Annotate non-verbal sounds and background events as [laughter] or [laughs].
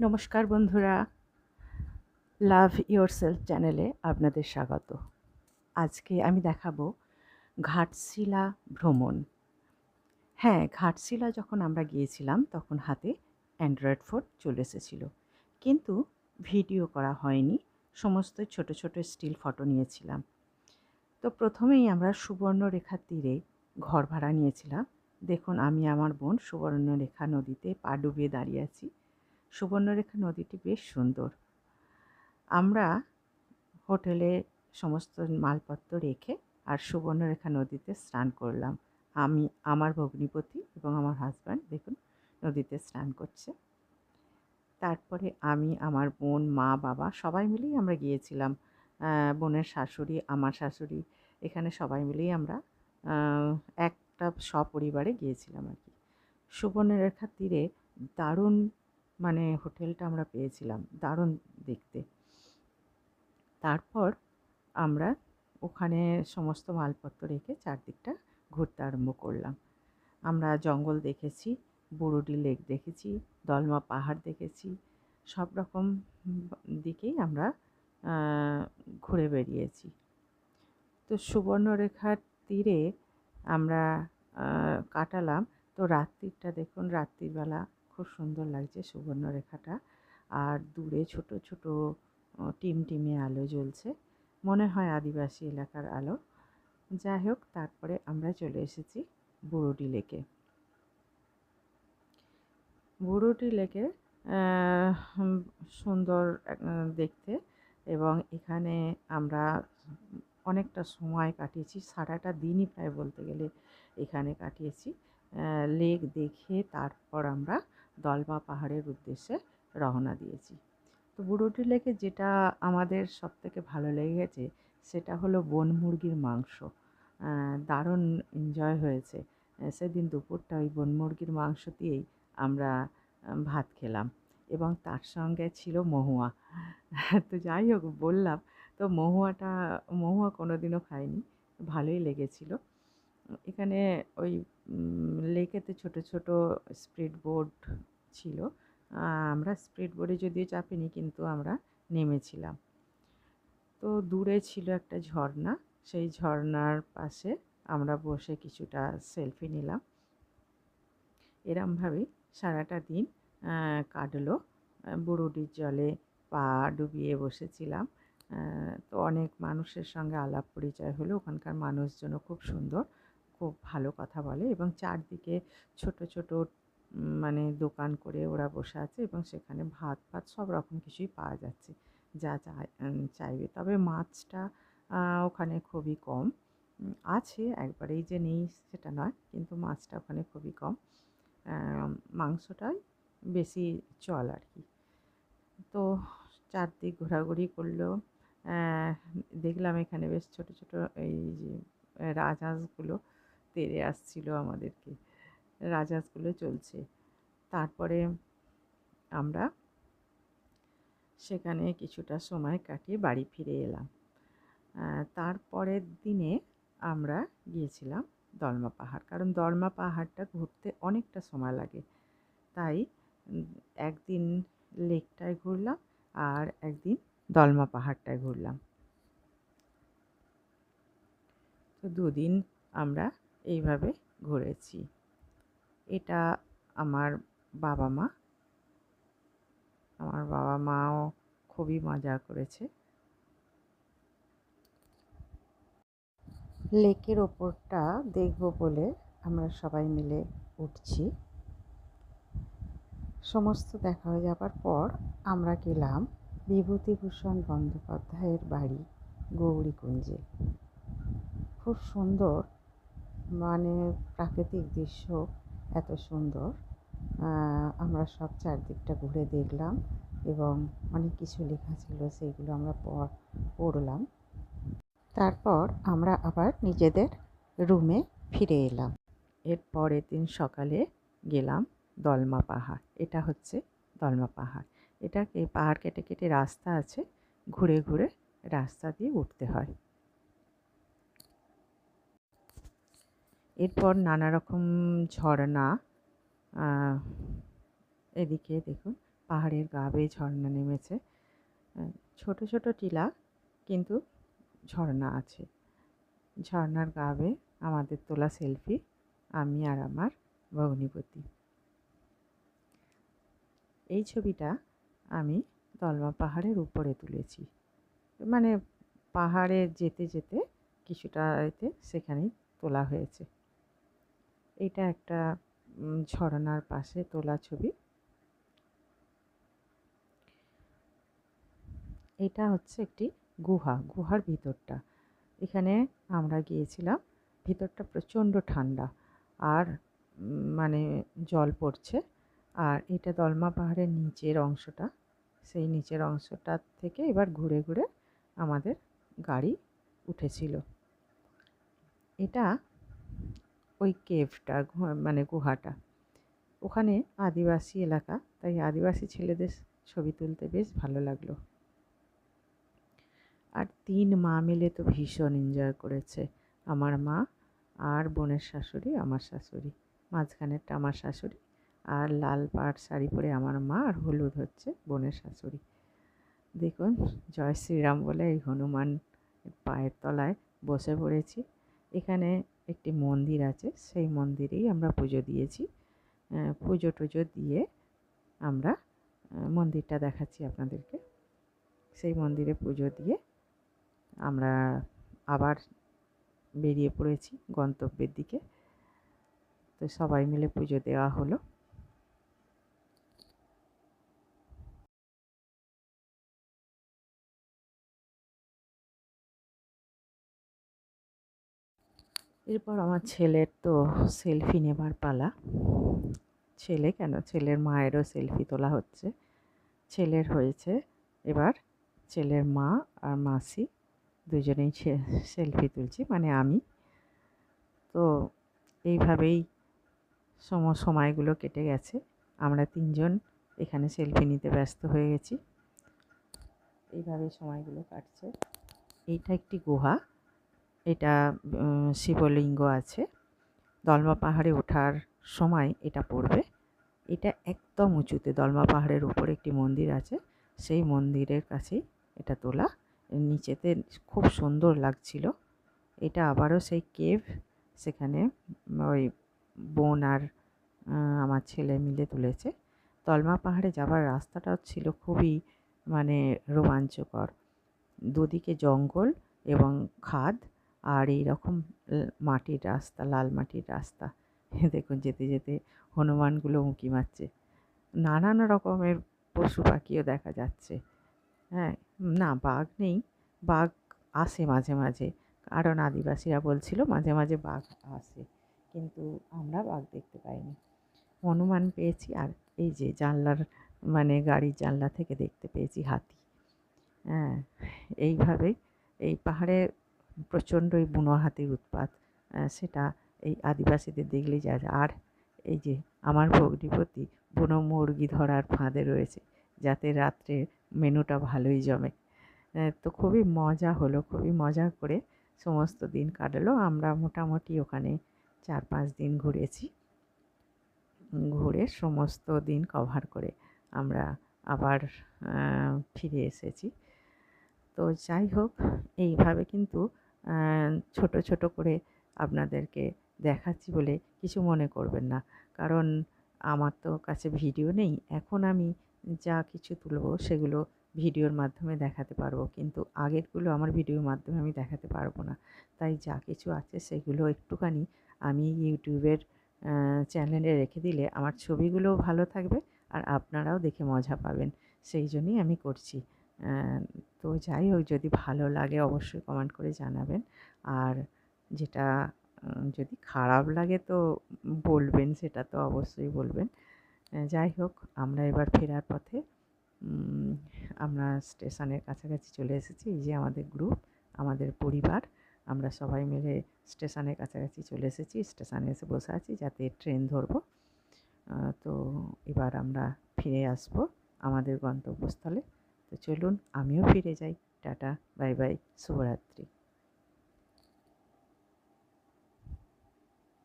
নমস্কার বন্ধুরা, love your self চ্যানেলে আপনাদের স্বাগত। আজকে আমি দেখাবো ঘাটশিলা ভ্রমণ। হ্যাঁ ঘাটশিলা যখন আমরা গিয়েছিলাম, তখন হাতে অ্যান্ড্রয়েড ফোন চলে এসেছিল। কিন্তু ভিডিও করা হয়নি, সমস্ত ছোট ছোট স্টিল ফটো নিয়েছিলাম। তো প্রথমেই আমরা সুবর্ণরেখার তীরে ঘর ভাড়া নিয়েছিলাম। দেখুন, আমি আমার বোন সুবর্ণরেখা নদীতে পা ডুবিয়ে দাঁড়িয়ে আছি। সুবর্ণরেখা নদীটি বেশ সুন্দর। আমরা হোটেলে সমস্ত মালপত্র রেখে আর সুবর্ণরেখা নদীতে স্নান করলাম। আমি, আমার ভগ্নিপতি এবং আমার হাজব্যান্ড দেখুন নদীতে স্নান করছে। তারপরে আমি, আমার বোন, মা, বাবা সবাই মিলেই আমরা গিয়েছিলাম। বোনের শাশুড়ি, আমার শাশুড়ি এখানে সবাই মিলেই আমরা একটা সপরিবারে গিয়েছিলাম আর কি। সুবর্ণরেখার তীরে দারুণ মানে হোটেলটা আমরা পেয়েছিলাম, দারুণ দেখতে। তারপর আমরা ওখানে সমস্ত মালপত্র রেখে চারদিকটা ঘুরতে আরম্ভ করলাম। আমরা জঙ্গল দেখেছি, বুরুডি লেক দেখেছি, দলমা পাহাড় দেখেছি, সব রকম দিকেই আমরা ঘুরে বেরিয়েছি তো সুবর্ণরেখার তীরে আমরা কাটালাম। তো রাত্রিটা দেখুন, রাত্রিবেলা খুব সুন্দর লাগছে সুবর্ণরেখাটা। আর দূরে ছোট ছোট টিম টিমে আলো জ্বলছে। মনে হয় আদিবাসী এলাকার আলো। যাই হোক, তারপরে আমরা চলে এসেছি বুড়োটি লেকে। বুড়োটি লেকে সুন্দর দেখতে। এবং এখানে আমরা অনেকটা সময় কাটিয়েছি, সারাটা দিনই প্রায় বলতে গেলে এখানে কাটিয়েছি। লেক দেখে তারপর আমরা দলমা পাহাড়ের উদ্দেশ্যে রওনা দিয়েছি। তো বুড়োটি লেকে যেটা আমাদের সব থেকে ভালো লেগেছে সেটা হলো বন মুরগির মাংস। দারুণ এনজয় হয়েছে। সেদিন দুপুরটা ওই বন মুরগির মাংস দিয়েই আমরা ভাত খেলাম এবং তার সঙ্গে ছিল মহুয়া। তো যাই হোক বললাম, তো মহুয়াটা, মহুয়া কোনো দিনও খাইনি ভালোই লেগেছিলো। এখানে ওই লেকেতে ছোট ছোট স্পিড বোট ছিল। আমরা স্পিড বোর্ডে যদিও চাপিনি, কিন্তু আমরা নেমেছিলাম। তো দূরে ছিল একটা ঝর্ণা। সেই ঝর্ণার পাশে আমরা বসে কিছুটা সেলফি নিলাম। এরমভাবেই সারাটা দিন কাটলো। বুড়ুডির জলে পা ডুবিয়ে বসেছিলাম। তো অনেক মানুষের সঙ্গে আলাপ পরিচয় হলো। ওখানকার মানুষজনও খুব সুন্দর। খুব ভালো কথা বলে এবং চারদিকে ছোট ছোট মানে দোকান করে ওরা বসে আছে এবং সেখানে ভাত ফাত সব রকম কিছুই পাওয়া যাচ্ছে, যা চাইবে। তবে মাছটা ওখানে খুবই কম আছে একবারেই যে নেই সেটা নয়, কিন্তু মাছটা ওখানে খুবই কম। মাংসটাই বেশি চল আর কি। তো চারদিক ঘোরাঘুরি করল দেখলাম এখানে বেশ ছোট ছোট এই যে, রাজহাঁসগুলো তেড়ে আসছিল আমাদেরকে। রাজহাঁসগুলো চলছে। তারপরে আমরা সেখানে কিছুটা সময় কাটিয়ে বাড়ি ফিরে এলাম। তারপরের দিনে আমরা গিয়েছিলাম দলমা পাহাড়। কারণ দলমা পাহাড়টা ঘুরতে অনেকটা সময় লাগে। তাই একদিন লেকটায় ঘুরলাম আর একদিন দলমা পাহাড়টায় ঘুরলাম। তো দুদিন আমরা এইভাবে ঘুরেছি। এটা আমার বাবা মা। আমার বাবা মাও খুবই মজা করেছে। লেকের ওপরটা দেখব বলে আমরা সবাই মিলে উঠছি। সমস্ত দেখা হয়ে যাবার পর আমরা গেলাম বিভূতিভূষণ বন্দ্যোপাধ্যায়ের বাড়ি গৌরীকুঞ্জে। খুব সুন্দর মানে প্রাকৃতিক দৃশ্য এত সুন্দর। আমরা সব চারদিকটা ঘুরে দেখলাম এবং অনেক কিছু লেখা ছিল সেইগুলো আমরা পড়লাম। তারপর আমরা আবার নিজেদের রুমে ফিরে এলাম। এর পরের দিন সকালে গেলাম দলমা পাহাড়। এটা হচ্ছে দলমা পাহাড়। এটাকে পাহাড় কেটে কেটে রাস্তা আছে, ঘুরে ঘুরে রাস্তা দিয়ে উঠতে হয়। এরপর নানা রকম ঝর্ণা এদিকে দেখুন পাহাড়ের গা ঝর্ণা নেমেছে। ছোট ছোট টিলা কিন্তু ঝর্ণা আছে। ঝর্ণার গা আমাদের তোলা সেলফি, আমি আর আমার ভগ্নিপতি। এই ছবিটা আমি দলমা পাহাড়ের উপরে তুলেছি। মানে পাহাড়ে যেতে যেতে কিছুটা এতে সেখানেই তোলা হয়েছে। এটা একটা ঝর্ণার পাশে তোলা ছবি। এটা হচ্ছে একটি গুহা, গুহার ভিতরটা। এখানে আমরা গিয়েছিলাম, ভিতরটা প্রচণ্ড ঠান্ডা আর মানে জল পড়ছে আর এটা দলমা পাহাড়ের নিচের অংশটা। সেই নিচের অংশটা থেকে এবার ঘুরে ঘুরে আমাদের গাড়ি উঠেছিল। এটা ওই কেভটা মানে গুহাটা। ওখানে আদিবাসী এলাকা, তাই আদিবাসী ছেলেদের ছবি তুলতে বেশ ভালো লাগল। আর তিন মা মিলে তো ভীষণ এনজয় করেছে। আমার মা আর বোনের শাশুড়ি, আমার শাশুড়ি। মাঝখানেরটা আমার শাশুড়ি আর লাল পাট শাড়ি পরে আমার মা আর হলুদ হচ্ছে বোনের শাশুড়ি। দেখুন, জয় শ্রীরাম বলে এই হনুমান পায়ের তলায় বসে পড়েছি। এখানে একটি মন্দির আছে, সেই মন্দিরেই আমরা পুজো দিয়েছি। পুজো টুজো দিয়ে আমরা মন্দিরটা দেখাচ্ছি আপনাদেরকে। সেই মন্দিরে পুজো দিয়ে আমরা আবার বেরিয়ে পড়েছি গন্তব্যের দিকে। তো সবাই মিলে পুজো দেওয়া হলো। এরপর আমার ছেলের তো সেলফি নেবার পালা। ছেলে কেন? ছেলের মায়েরও সেলফি তোলা হচ্ছে। ছেলের হয়েছে। এবার ছেলের মা আর মাসি দুজনেই সেলফি তুলছি মানে আমি। তো এইভাবেই সম, সময়গুলো কেটে গেছে। আমরা তিনজন এখানে সেলফি নিতে ব্যস্ত হয়ে গেছি। এইভাবেই সময়গুলো কাটছে। এইটা একটি গুহা। এটা শিবলিঙ্গ আছে। দলমা পাহাড়ে ওঠার সময় এটা পড়বে। এটা একদম উঁচুতে, দলমা পাহাড়ের উপরে একটি মন্দির আছে। সেই মন্দিরের কাছেই এটা তোলা। নিচেতে খুব সুন্দর লাগছিল। এটা আবারও সেই কেভ, সেখানে ওই বোন আর আমার ছেলে মিলে তুলেছে। তলমা পাহাড়ে যাবার রাস্তাটাও ছিল খুবই মানে রোমাঞ্চকর। দুদিকে জঙ্গল এবং খাদ। আর এই রকম মাটির রাস্তা, লাল মাটির রাস্তা। [laughs] দেখুন, যেতে যেতে হনুমানগুলো উঁকি মারছে। নানান রকমের পশু পাখিও দেখা যাচ্ছে। হ্যাঁ না, বাঘ নেই। বাঘ আসে মাঝে মাঝে। কারণ আদিবাসীরা বলছিল মাঝে মাঝে বাঘ আসে। কিন্তু আমরা বাঘ দেখতে পাইনি। হনুমান পেয়েছি আর এই যে জানলার মানে গাড়ির জানলা থেকে দেখতে পেয়েছি হাতি। হ্যাঁ এইভাবেই এই পাহাড়ে প্রচণ্ডই বুনো হাতির উৎপাত সেটা এই আদিবাসীদের দেখলেই যা আর এই যে আমার ভগ্নিপতি বুনো মুরগি ধরার ফাঁদে রয়েছে, যাতে রাত্রে মেনুটা ভালোই জমে। তো খুবই মজা হলো, খুবই মজা করে সমস্ত দিন কাটালো। আমরা মোটামুটি ওখানে চার পাঁচ দিন ঘুরেছি। ঘুরে সমস্ত দিন কভার করে আমরা আবার ফিরে এসেছি। তো যাই হোক, এইভাবে কিন্তু ছোট ছোট করে আপনাদেরকে দেখাচ্ছি বলে কিছু মনে করবেন না। কারণ আমার তো কাছে ভিডিও নেই, এখন আমি যা কিছু তুলবো সেগুলো ভিডিওর মাধ্যমে দেখাতে পারব। কিন্তু আগেরগুলো আমার ভিডিওর মাধ্যমে আমি দেখাতে পারব না। তাই যা কিছু আছে সেগুলো একটুখানি আমি ইউটিউবের চ্যানেলে রেখে দিলে আমার ছবিগুলোও ভালো থাকবে আর আপনারাও দেখে মজা পাবেন। সেই জন্যই আমি করছি। তো যাই হোক, যদি ভালো লাগে অবশ্যই কমেন্ট করে জানাবেন। আর যেটা যদি খারাপ লাগে তো বলবেন, সেটা তো অবশ্যই বলবেন। যাই হোক, আমরা এবার ফেরার পথে আমরা স্টেশনের কাছাকাছি চলে এসেছি। এই যে আমাদের গ্রুপ আমাদের পরিবার, আমরা সবাই মিলে স্টেশনের কাছাকাছি চলে এসেছি। স্টেশনে এসে বসে আছি, যাতে ট্রেন ধরবো। তো এবার আমরা ফিরে আসব আমাদের গন্তব্যস্থলে। তো চলুন আমিও ফিরে যাই। টাটা বাই বাই শুভরাত্রি।